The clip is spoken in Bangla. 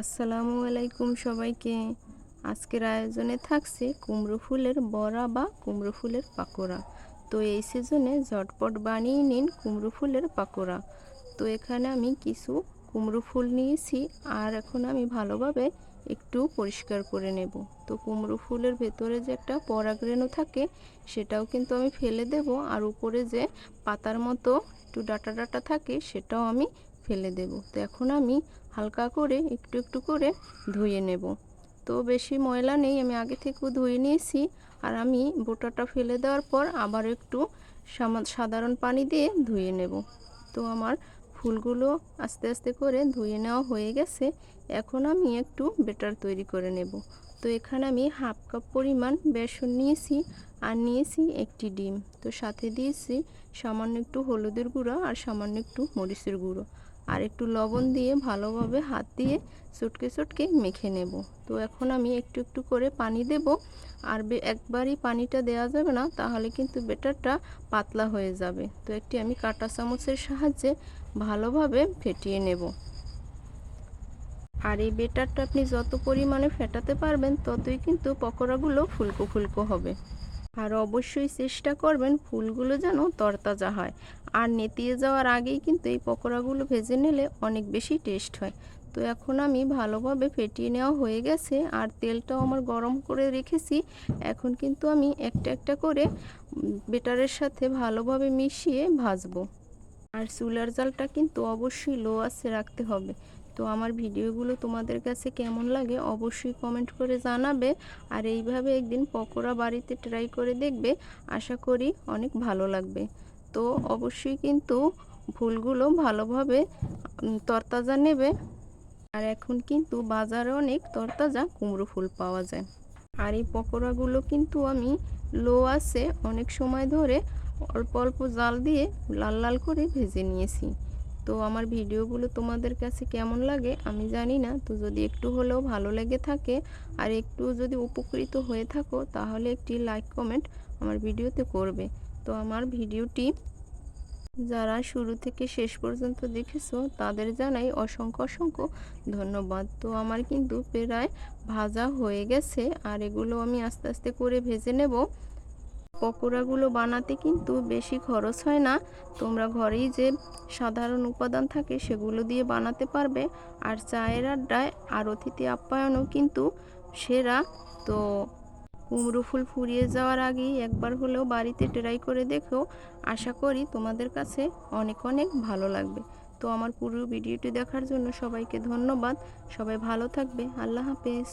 আসসালামু আলাইকুম সবাইকে। আজকের আয়োজনে থাকছে কুমড়ো ফুলের বড়া বা কুমড়ো ফুলের পাকোড়া। তো এই সিজনে ঝটপট বানিয়ে নিন কুমড়ো ফুলের পাকোড়া। তো এখানে আমি কিছু কুমড়ো ফুল নিয়েছি আর এখন আমি ভালোভাবে একটু পরিষ্কার করে নেব। তো কুমড়ো ফুলের ভেতরে যে একটা পরাগরেণু থাকে, সেটাও কিন্তু আমি ফেলে দেব। আর উপরে যে পাতার মতো একটু ডাটা ডাটা থাকে, সেটাও আমি ফেলে দেব। তো এখন আমি হালকা করে একটু একটু করে ধুয়ে নেব। তো বেশি ময়লা নেই, আমি আগে থেকেও ধুয়ে নিয়েছি। আর আমি বোটাটা ফেলে দেওয়ার পর আবার একটু সাধারণ পানি দিয়ে ধুয়ে নেব। তো আমার ফুলগুলো আস্তে আস্তে করে ধুয়ে নেওয়া হয়ে গেছে। এখন আমি একটু বেটার তৈরি করে নেব। তো এখানে আমি হাফ কাপ পরিমাণ বেসন নিয়েছি আর নিয়েছি একটি ডিম। তো সাথে দিয়েছি সামান্য একটু হলুদের গুঁড়ো আর সামান্য একটু মরিচের গুঁড়ো। আর একটু লবণ দিয়ে ভালোভাবে হাত দিয়ে চটকে চটকে মেখে নেব। তো এখন আমি একটু একটু করে পানি দেব। আর একবারই পানিটা দেওয়া যাবে না, তাহলে কিন্তু বেটারটা পাতলা হয়ে যাবে। তো একটি আমি কাটা চামচের সাহায্যে ভালোভাবে ফেটিয়ে নেব। আর এই বেটারটা আপনি যত পরিমাণে ফেটাতে পারবেন, ততই কিন্তু পকোড়াগুলো ফুলকো ফুলকো হবে। আর অবশ্যই চেষ্টা করবেন ফুলগুলো যেন তরতাজা হয়। আর নেতিয়ে যাওয়ার আগেই কিন্তু এই পকোড়াগুলো ভেজে নিলে অনেক বেশি টেস্ট হয়। তো এখন আমি ভালোভাবে ফেটিয়ে নেওয়া হয়ে গেছে, আর তেলটাও আমার গরম করে রেখেছি। এখন কিন্তু আমি একটা একটা করে বেটারের সাথে ভালোভাবে মিশিয়ে ভাজবো। আর চুলার জালটা কিন্তু অবশ্যই লো আছে রাখতে হবে। তো আমার ভিডিওগুলো তোমাদের কাছে কেমন লাগে অবশ্যই কমেন্ট করে জানাবে। আর এইভাবে একদিন পকোড়া বাড়িতে ট্রাই করে দেখবে, আশা করি অনেক ভালো লাগবে। তো অবশ্যই কিন্তু ফুলগুলো ভালোভাবে তরতাজা নেবে। আর এখন কিন্তু বাজারে অনেক তরতাজা কুমড়ো ফুল পাওয়া যায়। আর এই পকোড়াগুলো কিন্তু আমি লো আছে অনেক সময় ধরে অল্প অল্প জাল দিয়ে লাল লাল করে ভেজে নিয়েছি। তো আমার ভিডিওগুলো তোমাদের কাছে কেমন লাগে আমি জানি না। তো যদি একটু হলেও ভালো লেগে থাকে আর একটু যদি উপকৃত হয়ে থাকো তাহলে একটি লাইক কমেন্ট আমার ভিডিওতে করবে। তো আমার ভিডিওটি যারা শুরু থেকে শেষ পর্যন্ত দেখেছ তাদের জানাই অসংখ্য অসংখ্য ধন্যবাদ। তো আমার কিন্তু প্রায় ভাজা হয়ে গেছে আর এগুলো আমি আস্তে আস্তে করে ভেজে নেব। পকোড়াগুলো বানাতে কিন্তু বেশি খরচ হয় না। তোমরা ঘরেই যে সাধারণ উপাদান থাকে সেগুলো দিয়ে বানাতে পারবে। আর চায়ের আড্ডায় আর অতিথি আপ্যায়নও কিন্তু সেরা। তো কুমড়ো ফুল ফুরিয়ে যাওয়ার আগেই একবার হলেও বাড়িতে ট্রাই করে দেখো। আশা করি তোমাদের কাছে অনেক অনেক ভালো লাগবে। তো আমার পুরো ভিডিওটি দেখার জন্য সবাইকে ধন্যবাদ। সবাই ভালো থাকবে। আল্লাহ হাফেজ।